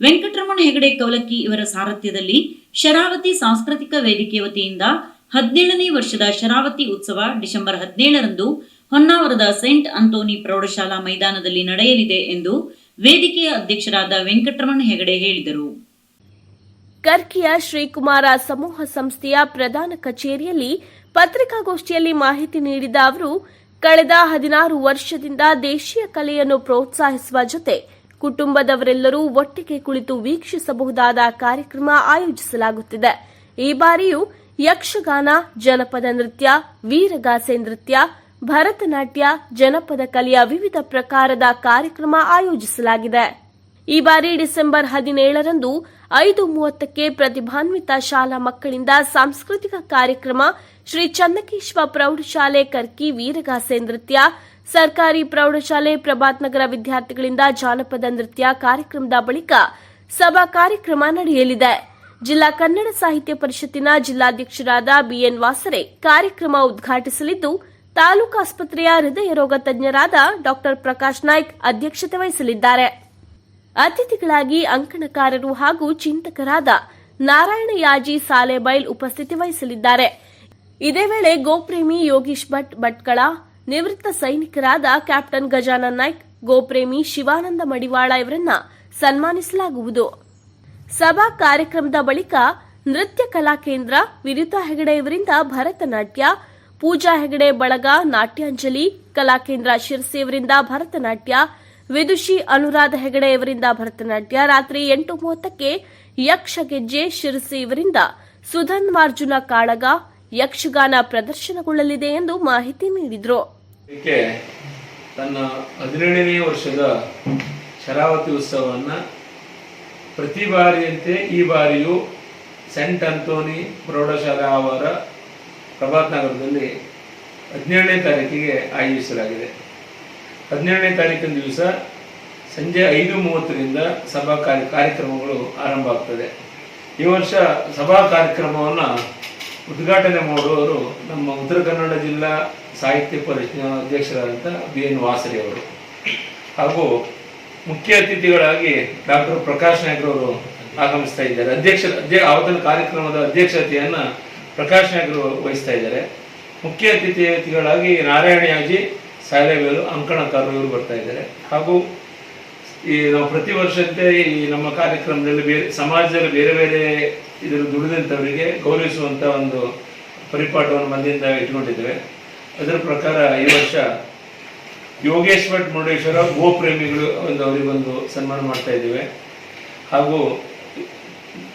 ವೆಂಕಟರಮಣ ಹೆಗಡೆ ಕವಲಕ್ಕಿ ಇವರ ಸಾರಥ್ಯದಲ್ಲಿ ಶರಾವತಿ ಸಾಂಸ್ಕೃತಿಕ ವೇದಿಕೆ ವತಿಯಿಂದ ಹದಿನೇಳನೇ ವರ್ಷದ ಶರಾವತಿ ಉತ್ಸವ ಡಿಸೆಂಬರ್ ಹದಿನೇಳರಂದು ಹೊನ್ನಾವರದ ಸೆಂಟ್ ಅಂತೋನಿ ಪ್ರೌಢಶಾಲಾ ಮೈದಾನದಲ್ಲಿ ನಡೆಯಲಿದೆ ಎಂದು ವೇದಿಕೆಯ ಅಧ್ಯಕ್ಷರಾದ ವೆಂಕಟರಮಣ ಹೆಗಡೆ ಹೇಳಿದರು. ಕರ್ಕಿಯ ಶ್ರೀಕುಮಾರ ಸಮೂಹ ಸಂಸ್ಥೆಯ ಪ್ರಧಾನ ಕಚೇರಿಯಲ್ಲಿ ಪತ್ರಿಕಾಗೋಷ್ಠಿಯಲ್ಲಿ ಮಾಹಿತಿ ನೀಡಿದ ಅವರು, ಕಳೆದ ಹದಿನಾರು ವರ್ಷದಿಂದ ದೇಶೀಯ ಕಲೆಯನ್ನು ಪ್ರೋತ್ಸಾಹಿಸುವ ಜೊತೆ ಕುಟುಂಬದವರೆಲ್ಲರೂ ಒಟ್ಟಿಗೆ ಕುಳಿತು ವೀಕ್ಷಿಸಬಹುದಾದ ಕಾರ್ಯಕ್ರಮ ಆಯೋಜಿಸಲಾಗುತ್ತಿದೆ. ಈ ಬಾರಿಯೂ ಯಕ್ಷಗಾನ, ಜನಪದ ನೃತ್ಯ, ವೀರಗಾಸೆ ನೃತ್ಯ, ಭರತನಾಟ್ಯ, ಜನಪದ ಕಲೆಯ ವಿವಿಧ ಪ್ರಕಾರದ ಕಾರ್ಯಕ್ರಮ ಆಯೋಜಿಸಲಾಗಿದೆ. ಈ ಬಾರಿ ಡಿಸೆಂಬರ್ ಹದಿನೇಳರಂದು ಐದು ಮೂವತ್ತಕ್ಕೆ ಪ್ರತಿಭಾನ್ವಿತ ಶಾಲಾ ಮಕ್ಕಳಿಂದ ಸಾಂಸ್ಕೃತಿಕ ಕಾರ್ಯಕ್ರಮ ಶ್ರೀ ಚನ್ನಕೇಶ್ವ ಪ್ರೌಢಶಾಲೆ ಕರ್ಕಿ ವೀರಗಾಸೆ ನೃತ್ಯ, ಸರ್ಕಾರಿ ಪ್ರೌಢಶಾಲೆ ಪ್ರಭಾತ್ ನಗರ ವಿದ್ಯಾರ್ಥಿಗಳಿಂದ ಜಾನಪದ ನೃತ್ಯ ಕಾರ್ಯಕ್ರಮದ ಬಳಿಕ ಸಭಾ ಕಾರ್ಯಕ್ರಮ ನಡೆಯಲಿದೆ. ಜಿಲ್ಲಾ ಕನ್ನಡ ಸಾಹಿತ್ಯ ಪರಿಷತ್ತಿನ ಜಿಲ್ಲಾಧ್ಯಕ್ಷರಾದ ಬಿಎನ್ ವಾಸರೆ ಕಾರ್ಯಕ್ರಮ ಉದ್ಘಾಟಿಸಲಿದ್ದು, ತಾಲೂಕು ಆಸ್ಪತ್ರೆಯ ಹೃದಯ ರೋಗ ತಜ್ಞರಾದ ಡಾ ಪ್ರಕಾಶ್ ನಾಯ್ಕ್ ಅಧ್ಯಕ್ಷತೆ ವಹಿಸಲಿದ್ದಾರೆ. ಅತಿಥಿಗಳಾಗಿ ಅಂಕಣಕಾರರು ಹಾಗೂ ಚಿಂತಕರಾದ ನಾರಾಯಣ ಯಾಜಿ ಸಾಲೆಬೈಲ್ ಉಪಸ್ಥಿತಿ ವಹಿಸಲಿದ್ದಾರೆ. ಇದೇ ವೇಳೆ ಗೋಪ್ರೇಮಿ ಯೋಗೀಶ್ ಭಟ್ ಭಟ್ಕಳ, ನಿವೃತ್ತ ಸೈನಿಕರಾದ ಕ್ಯಾಪ್ಟನ್ ಗಜಾನನ್ ನಾಯ್ಕ್, ಗೋಪ್ರೇಮಿ ಶಿವಾನಂದ ಮಡಿವಾಳ ಇವರನ್ನ ಸನ್ಮಾನಿಸಲಾಗುವುದು. ಸಭಾ ಕಾರ್ಯಕ್ರಮದ ಬಳಿಕ ನೃತ್ಯ ಕಲಾ ಕೇಂದ್ರ ವಿರುತಾ ಹೆಗಡೆ ಇವರಿಂದ ಭರತನಾಟ್ಯ, ಪೂಜಾ ಹೆಗಡೆ ಬಳಗ, ನಾಟ್ಯಾಂಜಲಿ ಕಲಾಕೇಂದ್ರ ಶಿರಸಿಯವರಿಂದ ಭರತನಾಟ್ಯ ವಿದುಷಿ ಅನುರಾಧ ಹೆಗಡೆ ಇವರಿಂದ ಭರತನಾಟ್ಯ. ರಾತ್ರಿ ಎಂಟು ಮೂವತ್ತಕ್ಕೆ ಯಕ್ಷ ಗೆಜ್ಜೆ ಶಿರಸಿ ಇವರಿಂದ ಸುಧನ್ವಾರ್ಜುನ ಕಾಳಗ ಯಕ್ಷಗಾನ ಪ್ರದರ್ಶನಗೊಳ್ಳಲಿದೆ ಎಂದು ಮಾಹಿತಿ ನೀಡಿದರು. ತನ್ನ ಹದಿನೇಳನೇ ವರ್ಷದ ಶರಾವತಿ ಉತ್ಸವವನ್ನು ಪ್ರತಿ ಬಾರಿಯಂತೆ ಈ ಬಾರಿಯೂ ಸೆಂಟ್ ಅಂತೋನಿ ಪ್ರೌಢಶಾಲಾ ಅವರ ಪ್ರಭಾತ್ ನಗರದಲ್ಲಿ ಹದಿನೇಳನೇ ತಾರೀಕಿಗೆ ಆಯೋಜಿಸಲಾಗಿದೆ. ಹದಿನೇಳನೇ ತಾರೀಕಿನ ದಿವಸ ಸಂಜೆ ಐದು ಮೂವತ್ತರಿಂದ ಸಭಾ ಕಾರ್ಯ ಕಾರ್ಯಕ್ರಮಗಳು ಆರಂಭ ಆಗ್ತದೆ ಈ ವರ್ಷ ಸಭಾ ಕಾರ್ಯಕ್ರಮವನ್ನು ಉದ್ಘಾಟನೆ ಮಾಡುವವರು ನಮ್ಮ ಉತ್ತರ ಕನ್ನಡ ಜಿಲ್ಲಾ ಸಾಹಿತ್ಯ ಪರಿಷತ್ನ ಅಧ್ಯಕ್ಷರಾದಂಥ ಬಿ ಎನ್ ವಾಸರಿ ಅವರು. ಹಾಗೂ ಮುಖ್ಯ ಅತಿಥಿಗಳಾಗಿ ಡಾಕ್ಟರ್ ಪ್ರಕಾಶ್ ನಾಯ್ಕರವರು ಆಗಮಿಸ್ತಾ ಇದ್ದಾರೆ. ಅಧ್ಯಕ್ಷ ಅಧ್ಯ ಆವತ್ತಿನ ಕಾರ್ಯಕ್ರಮದ ಅಧ್ಯಕ್ಷತೆಯನ್ನು ಪ್ರಕಾಶ್ ನಾಯ್ಕರು ವಹಿಸ್ತಾ ಇದ್ದಾರೆ. ಮುಖ್ಯ ಅತಿಥಿಗಳಾಗಿ ನಾರಾಯಣ ಸಾಲೆಬೇಲು ಅಂಕಣಕಾರರು ಬರ್ತಾ ಇದ್ದಾರೆ. ಹಾಗೂ ಈ ನಾವು ಪ್ರತಿ ವರ್ಷದಂತೆ ಈ ನಮ್ಮ ಕಾರ್ಯಕ್ರಮದಲ್ಲಿ ಬೇರೆ ಸಮಾಜದಲ್ಲಿ ಬೇರೆ ಬೇರೆ ಇದರ ದುಡಿದಂಥವರಿಗೆ ಗೌರವಿಸುವಂಥ ಒಂದು ಪರಿಪಾಠವನ್ನು ಮನೆಯಿಂದ ಇಟ್ಕೊಂಡಿದ್ದೇವೆ. ಅದರ ಪ್ರಕಾರ ಈ ವರ್ಷ ಯೋಗೇಶ್ ಭಟ್ ಮುರುಡೇಶ್ವರ ಗೋಪ್ರೇಮಿಗಳು ಒಂದು ಅವರಿಗೊಂದು ಸನ್ಮಾನ ಮಾಡ್ತಾ ಇದ್ದೇವೆ. ಹಾಗೂ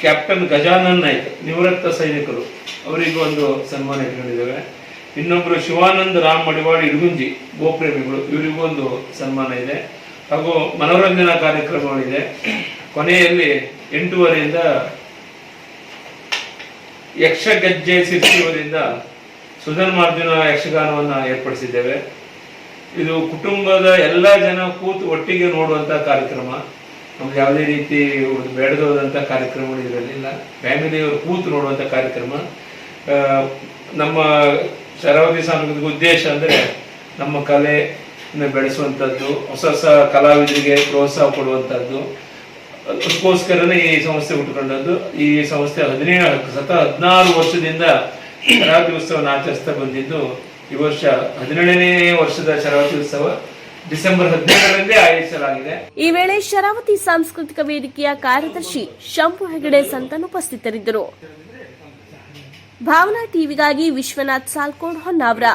ಕ್ಯಾಪ್ಟನ್ ಗಜಾನನ್ ನಾಯ್ಕ್, ನಿವೃತ್ತ ಸೈನಿಕರು ಅವರಿಗೂ ಒಂದು ಸನ್ಮಾನ ಇಟ್ಕೊಂಡಿದ್ದೇವೆ. ಇನ್ನೊಬ್ಬರು ಶಿವಾನಂದ್ ರಾಮ್ ಮಡಿವಾಡಿ ಇಡಗುಂಜಿ ಗೋಪ್ರೇಮಿಗಳು, ಇವರಿಗೂ ಒಂದು ಸನ್ಮಾನ ಇದೆ. ಹಾಗೂ ಮನೋರಂಜನಾ ಕಾರ್ಯಕ್ರಮಗಳಿದೆ. ಕೊನೆಯಲ್ಲಿ ಎಂಟೂವರೆಯಿಂದ ಯಕ್ಷಗಜ್ಜೆ ಸಿರ್ಸಿಯವರಿಂದ ಸುಧನ್ಮಾರ್ಜುನ ಯಕ್ಷಗಾನವನ್ನು ಏರ್ಪಡಿಸಿದ್ದೇವೆ. ಇದು ಕುಟುಂಬದ ಎಲ್ಲ ಜನ ಕೂತು ಒಟ್ಟಿಗೆ ನೋಡುವಂತ ಕಾರ್ಯಕ್ರಮ. ನಮ್ಗೆ ಯಾವುದೇ ರೀತಿ ಒಂದು ಬೇಡದೋದಂಥ ಕಾರ್ಯಕ್ರಮಗಳು ಇರಲಿಲ್ಲ. ಫ್ಯಾಮಿಲಿಯವರು ಕೂತು ನೋಡುವಂಥ ಕಾರ್ಯಕ್ರಮ. ನಮ್ಮ ಶರಾವತಿ ಸಾಂಸ್ಕೃತಿಕ ಉದ್ದೇಶ ಅಂದರೆ ನಮ್ಮ ಕಲೆ ಬೆಳೆಸುವಂಥದ್ದು ಹೊಸ ಹೊಸ ಕಲಾವಿದರಿಗೆ ಪ್ರೋತ್ಸಾಹ ಕೊಡುವಂಥದ್ದು ಅದಕ್ಕೋಸ್ಕರನೇ ಈ ಸಂಸ್ಥೆ ಹುಟ್ಟುಕೊಂಡದ್ದು. ಈ ಸಂಸ್ಥೆ ಹದಿನೇಳು, ಸತ ಹದಿನಾರು ವರ್ಷದಿಂದ ಶರಾವತಿ ಉತ್ಸವನ ಆಚರಿಸ್ತಾ ಬಂದಿದ್ದು. ಈ ವರ್ಷ ಹದಿನೇಳನೇ ವರ್ಷದ ಶರಾವತಿ ಉತ್ಸವ ಡಿಸೆಂಬರ್ ಹದಿನೇಳರಂದೇ ಆಯೋಜಿಸಲಾಗಿದೆ. ಈ ವೇಳೆ ಶರಾವತಿ ಸಾಂಸ್ಕೃತಿಕ ವೇದಿಕೆಯ ಕಾರ್ಯದರ್ಶಿ ಶಂಭು ಹೆಗಡೆ ಸಂತನ್ ಉಪಸ್ಥಿತರಿದ್ದರು. ಭಾವನಾ ಟಿವಿಗಾಗಿ ವಿಶ್ವನಾಥ್ ಸಾಲ್ಕೋಡ್ ಹೊನ್ನಾವರ